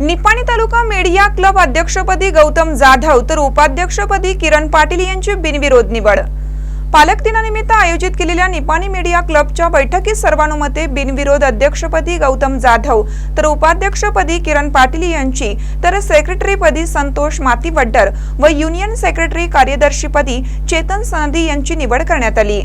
निपाणी तालुका media club अध्यक्षपदी गौतम जाधव तर उपाध्यक्षपदी किरण पाटील यांची बिनविरोध निवड. पालक दिनानिमित्त आयोजित केलेल्या निपाणी मीडिया क्लबच्या बैठकीत सर्वानुमते बिनविरोध अध्यक्षपदी गौतम जाधव तर उपाध्यक्षपदी किरण पाटील यांची तर सेक्रेटरीपदी संतोष मातीवड्डर व युनियन सेक्रेटरी कार्यदर्शीपदी चेतन सनदी यांची निवड करण्यात आली.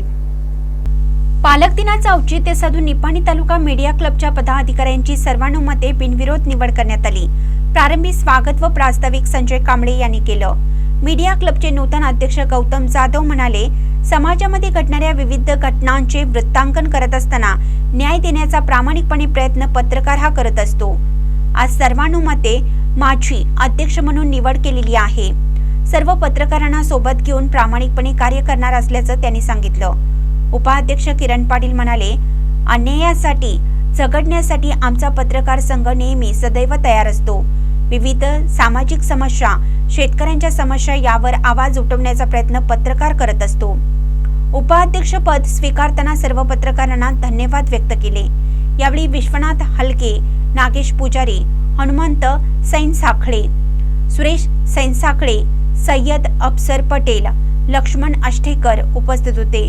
पालक दिनाचं औचित्य साधून निपाणी तालुका मीडिया क्लबच्या पदाधिकाऱ्यांची सर्वानुमते बिनविरोध निवड करण्यात आली. प्रारंभी स्वागत व प्रास्ताविक संजय कांबळे यांनी केलं. मीडिया क्लबचे नूतन अध्यक्ष गौतम जाधव म्हणाले समाजामध्ये घडणाऱ्या विविध घटनांचे वृत्तांकन करत असताना न्याय देण्याचा प्रामाणिकपणे प्रयत्न पत्रकार हा करत असतो. आज सर्वानुमते माझी अध्यक्ष म्हणून निवड केलेली आहे. सर्व पत्रकारांना सोबत घेऊन प्रामाणिकपणे कार्य करणार असल्याचं त्यांनी सांगितलं. उपाध्यक्ष किरण पाटील म्हणाले अन्यायासाठी झगडण्यासाठी आमचा पत्रकार संघ नेहमी सदैव तयार असतो. विविध सामाजिक समस्या शेतकऱ्यांच्या समस्या यावर आवाज उठवण्याचा प्रयत्न पत्रकार करत असतो. उपाध्यक्ष पद स्वीकारताना सर्व पत्रकारांना धन्यवाद व्यक्त केले. यावेळी विश्वनाथ हलके नागेश पुजारी हनुमंत सैन साखळे सुरेश सैन साखळे सय्यद अफसर पटेल लक्ष्मण आष्टेकर उपस्थित होते.